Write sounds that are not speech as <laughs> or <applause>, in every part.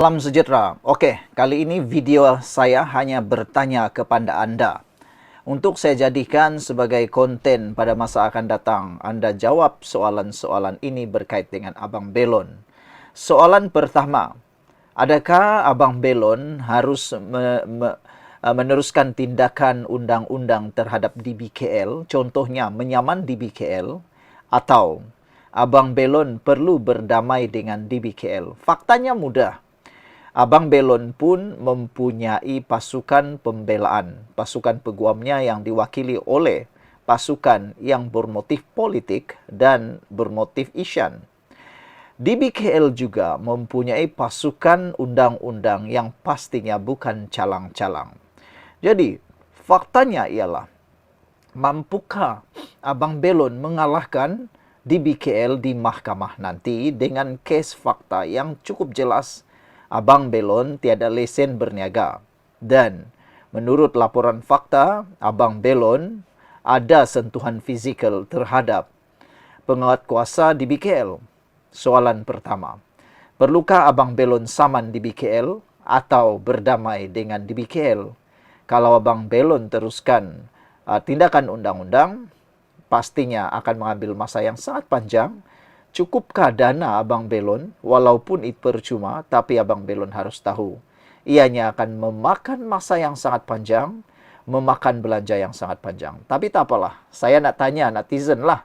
Salam sejahtera. Okey, kali ini video saya hanya bertanya kepada anda. Untuk saya jadikan sebagai konten pada masa akan datang, anda jawab soalan-soalan ini berkait dengan Abang Belon. Soalan pertama, adakah Abang Belon harus me, me, uh, meneruskan tindakan undang-undang terhadap DBKL, contohnya menyaman DBKL, atau Abang Belon perlu berdamai dengan DBKL? Faktanya mudah. Abang Belon pun mempunyai pasukan pembelaan, pasukan peguamnya yang diwakili oleh pasukan yang bermotif politik dan bermotif isyan. DBKL juga mempunyai pasukan undang-undang yang pastinya bukan calang-calang. Jadi, faktanya ialah mampukah Abang Belon mengalahkan DBKL di mahkamah nanti dengan kes fakta yang cukup jelas Abang Belon tiada lesen berniaga. Dan menurut laporan fakta, Abang Belon ada sentuhan fizikal terhadap penguat kuasa di BKL. Soalan pertama, perlukah Abang Belon saman di BKL atau berdamai dengan di BKL? Kalau Abang Belon teruskan uh, tindakan undang-undang, pastinya akan mengambil masa yang sangat panjang Cukupkah dana Abang Belon walaupun itu percuma tapi Abang Belon harus tahu ianya akan memakan masa yang sangat panjang, memakan belanja yang sangat panjang. Tapi tak apalah, saya nak tanya netizen lah.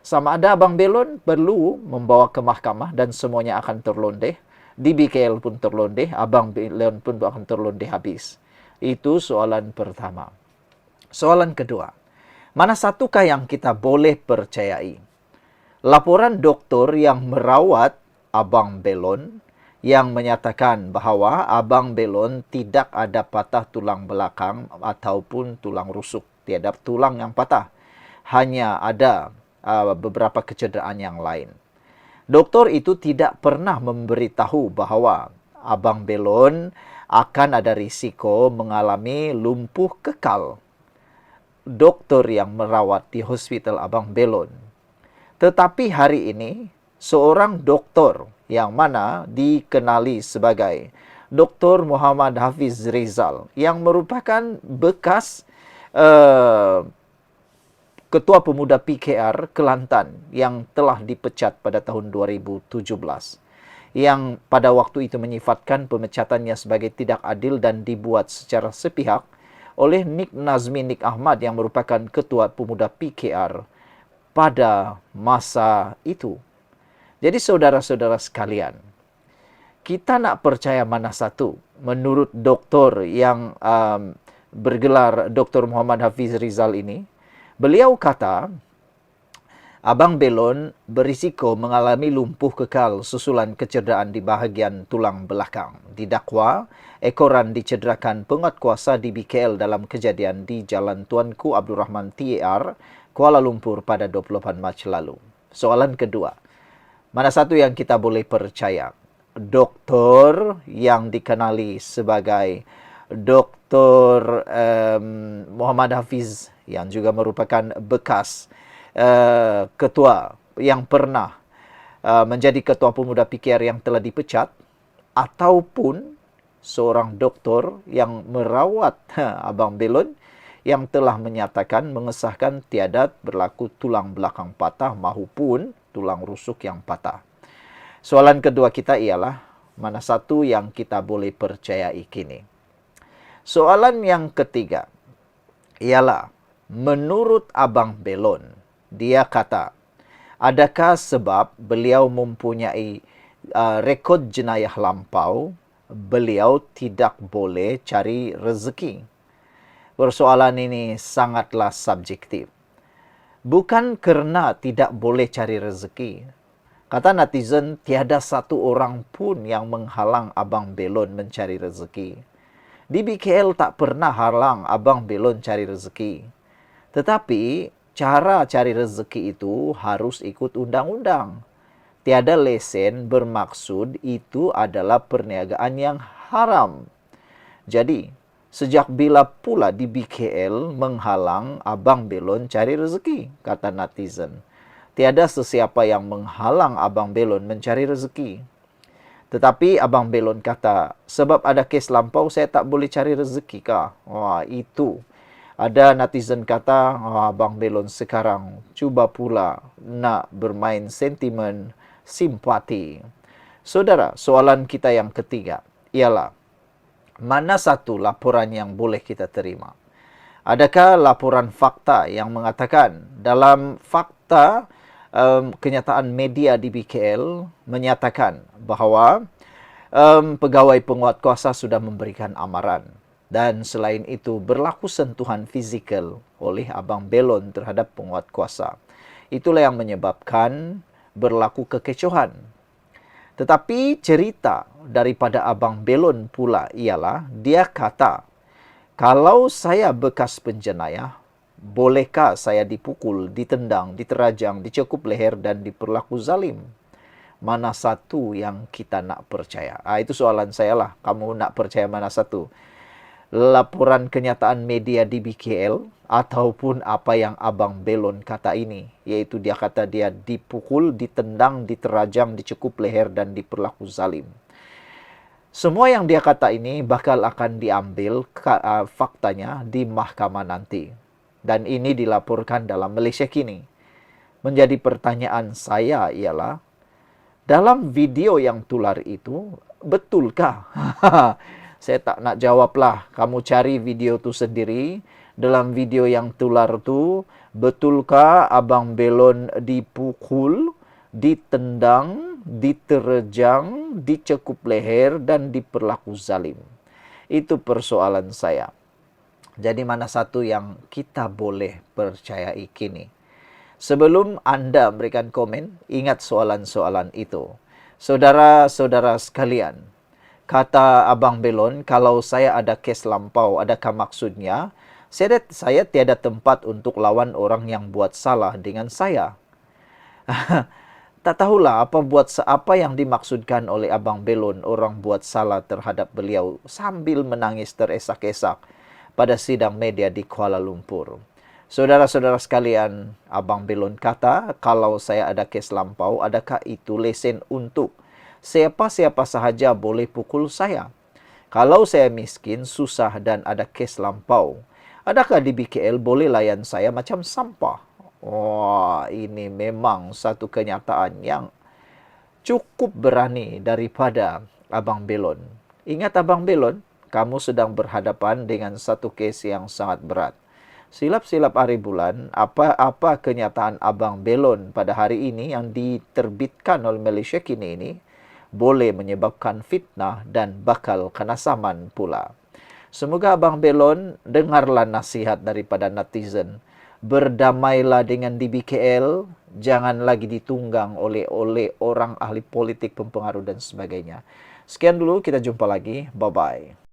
Sama ada Abang Belon perlu membawa ke mahkamah dan semuanya akan terlondeh. Di BKL pun terlondeh, Abang Belon pun akan terlondeh habis. Itu soalan pertama. Soalan kedua, mana satukah yang kita boleh percayai? Laporan doktor yang merawat Abang Belon yang menyatakan bahawa Abang Belon tidak ada patah tulang belakang ataupun tulang rusuk. Tiada tulang yang patah. Hanya ada uh, beberapa kecederaan yang lain. Doktor itu tidak pernah memberitahu bahawa Abang Belon akan ada risiko mengalami lumpuh kekal. Doktor yang merawat di hospital Abang Belon tetapi hari ini, seorang doktor yang mana dikenali sebagai Dr. Muhammad Hafiz Rizal yang merupakan bekas uh, Ketua Pemuda PKR Kelantan yang telah dipecat pada tahun 2017 yang pada waktu itu menyifatkan pemecatannya sebagai tidak adil dan dibuat secara sepihak oleh Nik Nazmi Nik Ahmad yang merupakan Ketua Pemuda PKR pada masa itu. Jadi saudara-saudara sekalian, kita nak percaya mana satu? Menurut doktor yang um, bergelar Dr. Muhammad Hafiz Rizal ini, beliau kata, Abang Belon berisiko mengalami lumpuh kekal susulan kecederaan di bahagian tulang belakang. Didakwa, ekoran dicederakan penguat kuasa di BKL dalam kejadian di Jalan Tuanku Abdul Rahman TAR Kuala Lumpur pada 28 Mac lalu. Soalan kedua, mana satu yang kita boleh percaya? Doktor yang dikenali sebagai Doktor um, Muhammad Hafiz yang juga merupakan bekas uh, ketua yang pernah uh, menjadi ketua pemuda PKR yang telah dipecat ataupun seorang doktor yang merawat Abang Belon yang telah menyatakan mengesahkan tiada berlaku tulang belakang patah maupun tulang rusuk yang patah. Soalan kedua kita ialah mana satu yang kita boleh percayai kini. Soalan yang ketiga ialah menurut Abang Belon, dia kata, adakah sebab beliau mempunyai uh, rekod jenayah lampau, beliau tidak boleh cari rezeki? persoalan ini sangatlah subjektif. Bukan kerana tidak boleh cari rezeki. Kata netizen, tiada satu orang pun yang menghalang Abang Belon mencari rezeki. Di BKL tak pernah halang Abang Belon cari rezeki. Tetapi, cara cari rezeki itu harus ikut undang-undang. Tiada lesen bermaksud itu adalah perniagaan yang haram. Jadi, Sejak bila pula di BKL menghalang Abang Belon cari rezeki, kata netizen. Tiada sesiapa yang menghalang Abang Belon mencari rezeki. Tetapi Abang Belon kata, sebab ada kes lampau, saya tak boleh cari rezeki kah? Wah, itu. Ada netizen kata, oh, Abang Belon sekarang cuba pula nak bermain sentimen simpati. Saudara, soalan kita yang ketiga ialah, mana satu laporan yang boleh kita terima? Adakah laporan fakta yang mengatakan dalam fakta um, kenyataan media di BKL menyatakan bahawa um, pegawai penguat kuasa sudah memberikan amaran dan selain itu berlaku sentuhan fizikal oleh Abang Belon terhadap penguat kuasa. Itulah yang menyebabkan berlaku kekecohan. Tetapi cerita daripada Abang Belon pula ialah dia kata, kalau saya bekas penjenayah, bolehkah saya dipukul, ditendang, diterajang, dicekup leher dan diperlaku zalim? Mana satu yang kita nak percaya? Ah itu soalan saya lah. Kamu nak percaya mana satu? Laporan kenyataan media di BKL ataupun apa yang Abang Belon kata ini, yaitu dia kata dia dipukul, ditendang, diterajang, dicekup leher dan diperlaku zalim. Semua yang dia kata ini bakal akan diambil uh, faktanya di mahkamah nanti dan ini dilaporkan dalam Malaysia kini. Menjadi pertanyaan saya ialah, dalam video yang tular itu, betulkah? <laughs> saya tak nak jawablah. Kamu cari video itu sendiri. Dalam video yang tular itu, betulkah Abang Belon dipukul, ditendang, diterjang, dicekup leher dan diperlaku zalim? Itu persoalan saya. Jadi mana satu yang kita boleh percayai kini? Sebelum anda memberikan komen, ingat soalan-soalan itu. Saudara-saudara sekalian, kata Abang Belon, kalau saya ada kes lampau, adakah maksudnya saya, saya tiada tempat untuk lawan orang yang buat salah dengan saya? <laughs> tak tahulah apa buat apa yang dimaksudkan oleh Abang Belon orang buat salah terhadap beliau sambil menangis teresak-esak pada sidang media di Kuala Lumpur. Saudara-saudara sekalian, Abang Belon kata, kalau saya ada kes lampau, adakah itu lesen untuk siapa-siapa sahaja boleh pukul saya? Kalau saya miskin, susah dan ada kes lampau, adakah di BKL boleh layan saya macam sampah? Wah, ini memang satu kenyataan yang cukup berani daripada Abang Belon. Ingat Abang Belon, kamu sedang berhadapan dengan satu kes yang sangat berat. Silap-silap hari bulan, apa-apa kenyataan Abang Belon pada hari ini yang diterbitkan oleh Malaysia kini ini boleh menyebabkan fitnah dan bakal kena saman pula. Semoga Abang Belon dengarlah nasihat daripada netizen. Berdamailah dengan DBKL, jangan lagi ditunggang oleh oleh orang ahli politik, pempengaruh dan sebagainya. Sekian dulu, kita jumpa lagi. Bye-bye.